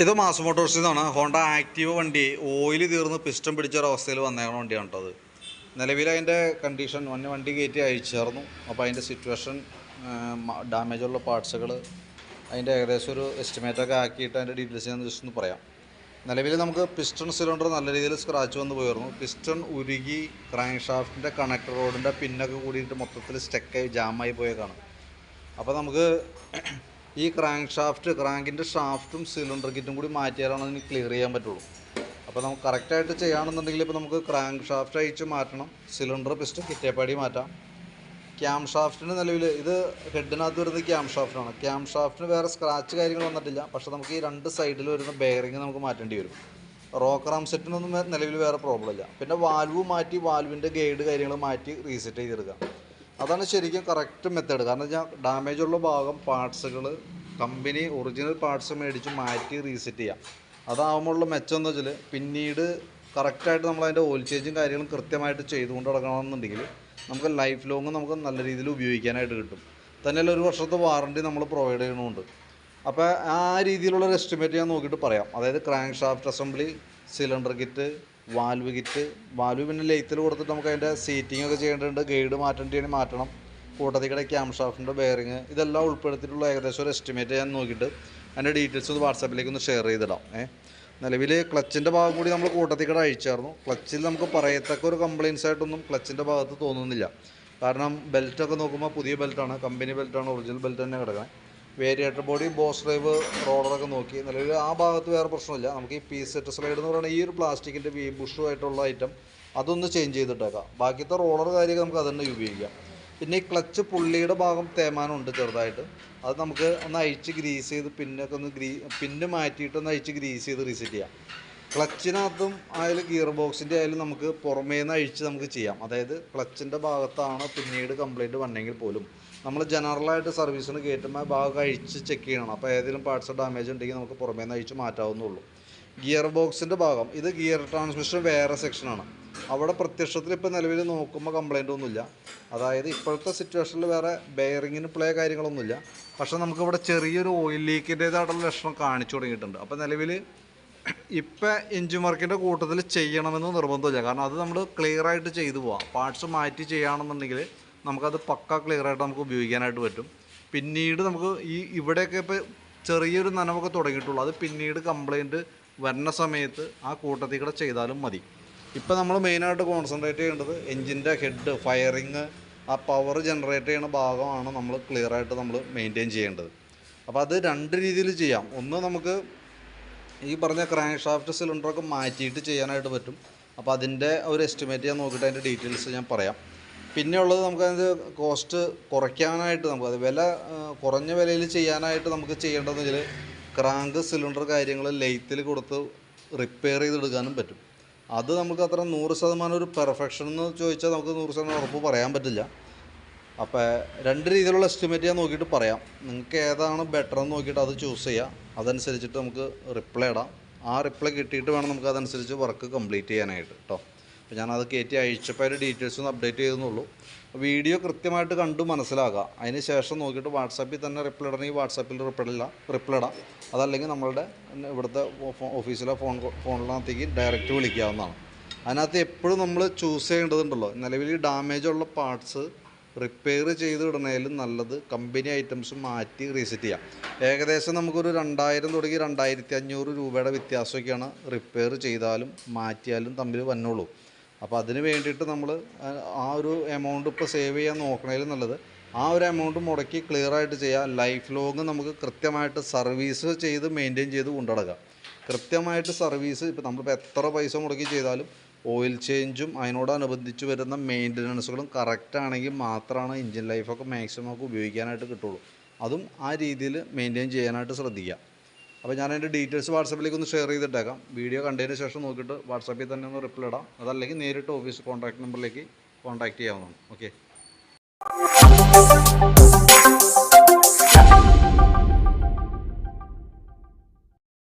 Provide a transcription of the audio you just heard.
ഇത് മാസ് മോട്ടോഴ്സിൽ നിന്നാണ് Honda active വണ്ടി ഓയിൽ തീർന്ന് പിസ്റ്റം പിടിച്ച ഒരവസ്ഥയിൽ വന്നേക്കണ വണ്ടിയാണ് അത്. നിലവിൽ അതിന്റെ കണ്ടീഷൻ വണ്ടി വണ്ടി കയറ്റി അയച്ചായിരുന്നു അപ്പോൾ അതിന്റെ സിറ്റുവേഷൻ ഡാമേജുള്ള പാർട്സുകൾ അതിന്റെ ഏകദേശം ഒരു എസ്റ്റിമേറ്റൊക്കെ ആക്കിയിട്ട് അതിന്റെ ഡീറ്റെയിൽസ് ഞാൻ ജസ്റ്റ് ഒന്ന് പറയാം. നിലവിൽ നമുക്ക് പിസ്റ്റൺ സിലിണ്ടർ നല്ല രീതിയിൽ സ്ക്രാച്ച് വന്ന് പോയിരുന്നു. പിസ്റ്റൺ ഉരുകി ക്രാങ്ക് ഷാഫ്റ്റിന്റെ കണക്ടർ റോഡിന്റെ പിന്നൊക്കെ കൂടിയിട്ട് മൊത്തത്തിൽ സ്റ്റക്കായി ജാമായി പോയേക്കാണ്. അപ്പോൾ നമുക്ക് ഈ ക്രാങ്ക് ഷാഫ്റ്റ് ക്രാങ്കിന്റെ ഷാഫ്റ്റും സിലിണ്ടർ കിറ്റും കൂടി മാറ്റിയാലാണ് അതിന് ക്ലിയർ ചെയ്യാൻ പറ്റുള്ളൂ. അപ്പോൾ നമുക്ക് കറക്റ്റായിട്ട് ചെയ്യുകയാണെന്നുണ്ടെങ്കിൽ ഇപ്പോൾ നമുക്ക് ക്രാങ്ക് ഷാഫ്റ്റ് അയച്ച് മാറ്റണം. സിലിണ്ടർ പിസ്റ്റൺ കിറ്റേപ്പാടി മാറ്റാം. ക്യാം ഷാഫ്റ്റിന് നിലവിൽ ഇത് ഹെഡിനകത്ത് വരുന്നത് ക്യാം ഷാഫ്റ്റാണ് ക്യാം ഷാഫ്റ്റിന് വേറെ സ്ക്രാച്ച് കാര്യങ്ങൾ വന്നിട്ടില്ല. പക്ഷേ നമുക്ക് ഈ രണ്ട് സൈഡിൽ വരുന്ന ബെയറിങ് നമുക്ക് മാറ്റേണ്ടി വരും. റോക്ക് റാം സെറ്റിനൊന്നും നിലവിൽ വേറെ പ്രോബ്ലം ഇല്ല. പിന്നെ വാൽവ് മാറ്റി വാൽവിന്റെ ഗൈഡ് കാര്യങ്ങൾ മാറ്റി റീസെറ്റ് ചെയ്തെടുക്കുക അതാണ് ശരിക്കും കറക്റ്റ് മെത്തേഡ് കാരണം വെച്ചാൽ ഡാമേജ് ഉള്ള ഭാഗം പാർട്സുകൾ കമ്പനി ഒറിജിനൽ പാർട്സ് മേടിച്ച് മാറ്റി റീസെറ്റ് ചെയ്യാം. അതാകുമ്പോഴുള്ള മെച്ചം എന്ന് വെച്ചാൽ പിന്നീട് കറക്റ്റായിട്ട് നമ്മൾ അതിന്റെ ഓയിൽ ചേഞ്ചും കാര്യങ്ങളും കൃത്യമായിട്ട് ചെയ്തുകൊണ്ട് നടക്കണമെന്നുണ്ടെങ്കിൽ നമുക്ക് ലൈഫ് ലോങ് നമുക്ക് നല്ല രീതിയിൽ ഉപയോഗിക്കാനായിട്ട് കിട്ടും. തന്നെയല്ല ഒരു വർഷത്തെ വാറണ്ടി നമ്മൾ പ്രൊവൈഡ് ചെയ്യണമുണ്ട് അപ്പോൾ ആ രീതിയിലുള്ള ഒരു എസ്റ്റിമേറ്റ് ഞാൻ നോക്കിയിട്ട് പറയാം. അതായത് crank shaft assembly cylinder kit valve kit valve പിന്നെ ലെയ്ത്തിൽ കൊടുത്തിട്ട് നമുക്ക് അതിന്റെ സീറ്റിംഗ് ഒക്കെ ചെയ്യേണ്ടതുണ്ട്. ഗൈഡ് മാറ്റേണ്ടതാണെങ്കിൽ മാറ്റണം. കൂട്ടത്തിക്കടെ ക്യാം ഷാഫ്റ്റിന്റെ ബെയറിങ് ഇതെല്ലാം ഉൾപ്പെടുത്തിയിട്ടുള്ള ഏകദേശം ഒരു എസ്റ്റിമേറ്റ് ഞാൻ നോക്കിയിട്ട് അതിന്റെ ഡീറ്റെയിൽസ് ഒന്ന് വാട്സാപ്പിലേക്ക് ഒന്ന് ഷെയർ ചെയ്തിടാം. ഏ? നിലവിൽ ക്ലച്ചിന്റെ ഭാഗം കൂടി നമ്മൾ കൂട്ടത്തിൽ കിടെ അഴിച്ചായിരുന്നു. ക്ലച്ചിൽ നമുക്ക് പറയത്തക്ക ഒരു കംപ്ലയിൻസ് ആയിട്ടൊന്നും ക്ലച്ചിന്റെ ഭാഗത്ത് തോന്നുന്നില്ല. കാരണം ബെൽറ്റൊക്കെ നോക്കുമ്പോൾ പുതിയ ബെൽറ്റാണ് കമ്പനി ബെൽറ്റാണ് ഒറിജിനൽ ബെൽറ്റ് തന്നെ കിടക്കുന്നത് വേരിയേറ്റർ ബോഡി ബോസ് ഡ്രൈവ് റോഡറൊക്കെ നോക്കി. നിലവിൽ ആ ഭാഗത്ത് വേറെ പ്രശ്നമില്ല. നമുക്ക് ഈ പീസ് സെറ്റ് സ്ലൈഡ് എന്ന് പറയുന്ന ഈ ഒരു പ്ലാസ്റ്റിക്കിന്റെ വി ബുഷുമായിട്ടുള്ള ഐറ്റം അതൊന്ന് ചേഞ്ച് ചെയ്തിട്ടേക്കാം. ബാക്കിയത്തെ റോളർ കാര്യമൊക്കെ നമുക്ക് അത് തന്നെ ഉപയോഗിക്കാം. പിന്നെ ഈ ക്ലച്ച് പുള്ളിയുടെ ഭാഗം തേമാനമുണ്ട് ചെറുതായിട്ട്. അത് നമുക്ക് ഒന്ന് അഴിച്ച് ഗ്രീസ് ചെയ്ത് പിന്നൊക്കെ ഒന്ന് ഗ്രീ പിന്നെ മാറ്റിയിട്ട് ഒന്ന് അഴിച്ച് ഗ്രീസ് ചെയ്ത് റീസെറ്റ് ചെയ്യാം. ക്ലച്ചിനകത്തും ആയാലും ഗിയർ ബോക്സിന്റെ ആയാലും നമുക്ക് പുറമേ നിന്ന് അഴിച്ച് നമുക്ക് ചെയ്യാം. അതായത് ക്ലച്ചിന്റെ ഭാഗത്താണ് പിന്നീട് കംപ്ലൈന്റ് വന്നെങ്കിൽ പോലും. നമ്മൾ ജനറലായിട്ട് സർവീസിന് കയറ്റുമ്പോൾ ഭാഗം അഴിച്ച് ചെക്ക് ചെയ്യണം. അപ്പോൾ ഏതെങ്കിലും പാർട്സ് ഡാമേജ് ഉണ്ടെങ്കിൽ നമുക്ക് പുറമേ നിന്ന് അഴിച്ച് മാറ്റാവുന്നുള്ളൂ ഗിയർ ബോക്സിന്റെ ഭാഗം ഇത് ഗിയർ ട്രാൻസ്മിഷൻ വേറെ സെക്ഷനാണ് അവിടെ പ്രത്യക്ഷത്തിൽ ഇപ്പോൾ നിലവിൽ നോക്കുമ്പോൾ കംപ്ലൈന്റ് ഒന്നുമില്ല. അതായത് ഇപ്പോഴത്തെ സിറ്റുവേഷനിൽ വേറെ ബെയറിങ്ങിന് പ്ലേ കാര്യങ്ങളൊന്നുമില്ല. പക്ഷേ നമുക്കിവിടെ ചെറിയൊരു ഓയിൽ ലീക്കിന്റേതായിട്ടുള്ള ലക്ഷണം കാണിച്ചു തുടങ്ങിയിട്ടുണ്ട്. അപ്പോൾ നിലവിൽ ഇപ്പം എഞ്ചിൻ വർക്കിന്റെ കൂട്ടത്തിൽ ചെയ്യണമെന്ന് നിർബന്ധമില്ല. കാരണം അത് നമ്മൾ ക്ലിയർ ആയിട്ട് ചെയ്തു പോവാം. പാർട്സ് മാറ്റി ചെയ്യുകയാണെന്നുണ്ടെങ്കിൽ നമുക്കത് പക്ക ക്ലിയർ ആയിട്ട് നമുക്ക് ഉപയോഗിക്കാനായിട്ട് പറ്റും. പിന്നീട് നമുക്ക് ഈ ഇവിടെയൊക്കെ ഇപ്പോൾ ചെറിയൊരു നനവൊക്കെ തുടങ്ങിയിട്ടുള്ളൂ. അത് പിന്നീട് കംപ്ലൈന്റ് വരുന്ന സമയത്ത് ആ കൂട്ടത്തിൽ കൂടെ ചെയ്താലും മതി. ഇപ്പോൾ നമ്മൾ മെയിനായിട്ട് കോൺസെൻട്രേറ്റ് ചെയ്യേണ്ടത് എഞ്ചിന്റെ ഹെഡ് ഫയറിങ് ആ പവർ ജനറേറ്റ് ചെയ്യുന്ന ഭാഗമാണ് നമ്മൾ ക്ലിയർ ആയിട്ട് നമ്മൾ മെയിന്റെയിൻ ചെയ്യേണ്ടത്. അപ്പോൾ അത് രണ്ട് രീതിയിൽ ചെയ്യാം. ഒന്ന് നമുക്ക് ഈ പറഞ്ഞ ക്രാങ്ക് ഷാഫ്റ്റ് സിലിണ്ടറൊക്കെ മാറ്റിയിട്ട് ചെയ്യാനായിട്ട് പറ്റും. അപ്പോൾ അതിന്റെ ഒരു എസ്റ്റിമേറ്റ് ഞാൻ നോക്കിയിട്ട് അതിന്റെ ഡീറ്റെയിൽസ് ഞാൻ പറയാം. പിന്നെ ഉള്ളത് നമുക്ക് കോസ്റ്റ് കുറയ്ക്കാനായിട്ട് നമുക്ക് അത് വില കുറഞ്ഞ വിലയിൽ ചെയ്യാനായിട്ട് നമുക്ക് ചെയ്യേണ്ടതെന്ന് വെച്ചാൽ ക്രാങ്ക് സിലിണ്ടർ കാര്യങ്ങൾ ലെയ്ത്തിൽ കൊടുത്ത് റിപ്പയർ ചെയ്തെടുക്കാനും പറ്റും. അത് നമുക്ക് അത്ര നൂറ് ശതമാനം ഒരു പെർഫെക്ഷൻ എന്ന് ചോദിച്ചാൽ നമുക്ക് നൂറ് ശതമാനം ഉറപ്പ് പറയാൻ പറ്റില്ല. അപ്പോൾ രണ്ട് രീതിയിലുള്ള എസ്റ്റിമേറ്റ് ഞാൻ നോക്കിയിട്ട് പറയാം. നിങ്ങൾക്ക് ഏതാണ് ബെറ്റർ എന്ന് നോക്കിയിട്ട് അത് ചൂസ് ചെയ്യുക അതനുസരിച്ചിട്ട് നമുക്ക് റിപ്ലൈ ഇടാം. ആ റിപ്ലൈ കിട്ടിയിട്ട് വേണം നമുക്ക് അതനുസരിച്ച് വർക്ക് കംപ്ലീറ്റ് ചെയ്യാനായിട്ട് കേട്ടോ അപ്പോൾ ഞാനത് കയറ്റി അയച്ചപ്പോൾ അതിന്റെ ഡീറ്റെയിൽസ് ഒന്ന് അപ്ഡേറ്റ് ചെയ്തെന്നുള്ളൂ. വീഡിയോ കൃത്യമായിട്ട് കണ്ടു മനസ്സിലാക്കുക അതിന് ശേഷം നോക്കിയിട്ട് വാട്സാപ്പിൽ തന്നെ റിപ്ലൈ ഇടണമെങ്കിൽ വാട്സാപ്പിൽ റിപ്ലൈ ഇല്ല റിപ്ലൈ ഇടാം. അതല്ലെങ്കിൽ നമ്മളുടെ ഇവിടുത്തെ ഓഫീസിലെ ഫോൺ ഫോണിനകത്തേക്ക് ഡയറക്റ്റ് വിളിക്കാവുന്നതാണ്. അതിനകത്ത് എപ്പോഴും നമ്മൾ ചൂസ് ചെയ്യേണ്ടതുണ്ടല്ലോ. നിലവിൽ ഡാമേജ് ഉള്ള പാർട്സ് റിപ്പയർ ചെയ്ത് ഇടണേലും നല്ലത് കമ്പനി ഐറ്റംസ് മാറ്റി റീസെറ്റ് ചെയ്യാം. ഏകദേശം നമുക്കൊരു രണ്ടായിരം തുടങ്ങി രണ്ടായിരത്തി അഞ്ഞൂറ് രൂപയുടെ വ്യത്യാസമൊക്കെയാണ് റിപ്പയർ ചെയ്താലും മാറ്റിയാലും തമ്മിൽ വന്നോളൂ അപ്പോൾ അതിന് വേണ്ടിയിട്ട് നമ്മൾ ആ ഒരു എമൗണ്ട് ഇപ്പോൾ സേവ് ചെയ്യാൻ നോക്കണേലും നല്ലത്. ആ ഒരു എമൗണ്ട് മുടക്കി ക്ലിയർ ആയിട്ട് ചെയ്യാം. ലൈഫ് ലോങ് നമുക്ക് കൃത്യമായിട്ട് സർവീസ് ചെയ്ത് മെയിന്റെയിൻ ചെയ്ത് കൊണ്ടുനടക്കാം കൃത്യമായിട്ട് സർവീസ് ഇപ്പോൾ നമ്മളിപ്പോൾ എത്ര പൈസ മുടക്കി ചെയ്താലും ഓയിൽ ചേഞ്ചും അതിനോടനുബന്ധിച്ച് വരുന്ന മെയിന്റനൻസുകളും കറക്റ്റ് ആണെങ്കിൽ മാത്രമാണ് എഞ്ചിൻ ലൈഫൊക്കെ മാക്സിമം ഒക്കെ ഉപയോഗിക്കാനായിട്ട് കിട്ടുള്ളൂ. അതും ആ രീതിയിൽ മെയിന്റെയിൻ ചെയ്യാനായിട്ട് ശ്രദ്ധിക്കുക. അപ്പോൾ ഞാൻ അതിന്റെ ഡീറ്റെയിൽസ് വാട്സപ്പിലേക്ക് ഒന്ന് ഷെയർ ചെയ്തിട്ടേക്കാം. വീഡിയോ കണ്ടതിന് ശേഷം നോക്കിയിട്ട് വാട്സപ്പിൽ തന്നെ ഒന്ന് റിപ്ലൈ ഇടാം. അതല്ലെങ്കിൽ നേരിട്ട് ഓഫീസ് കോൺടാക്ട് നമ്പറിലേക്ക് കോൺടാക്ട് ചെയ്യാവുന്നതാണ്. ഓക്കെ